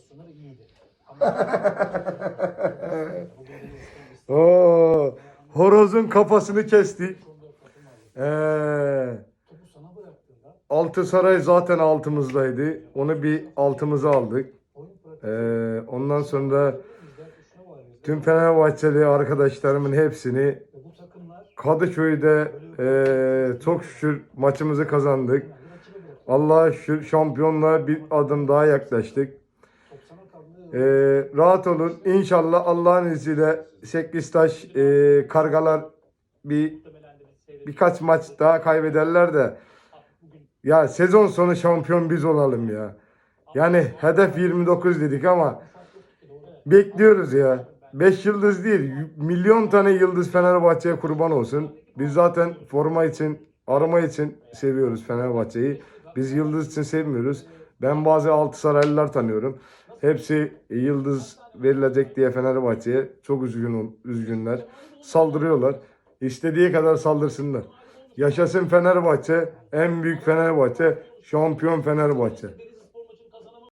organizasyonları iyiydi. Oo, horozun kafasını kestik. Ee, Altı Saray zaten altımızdaydı. Onu bir altımıza aldık. Ee, ondan sonra varıyoruz. tüm Fenerbahçeli arkadaşlarımın hepsini Kadıköy'de ee, çok şükür maçımızı kazandık. Allah'a şükür şampiyonluğa bir adım daha yaklaştık. Ee, rahat olun. İnşallah Allah'ın izniyle Seklistaş ee, Kargalar bir birkaç maç daha kaybederler de ya sezon sonu şampiyon biz olalım ya. Yani hedef 29 dedik ama bekliyoruz ya. 5 yıldız değil, milyon tane yıldız Fenerbahçe'ye kurban olsun. Biz zaten forma için, arama için seviyoruz Fenerbahçe'yi. Biz yıldız için sevmiyoruz. Ben bazı altı saraylılar tanıyorum. Hepsi yıldız verilecek diye Fenerbahçe'ye çok üzgün üzgünler. Saldırıyorlar. İstediği kadar saldırsınlar. Yaşasın Fenerbahçe, en büyük Fenerbahçe, şampiyon Fenerbahçe.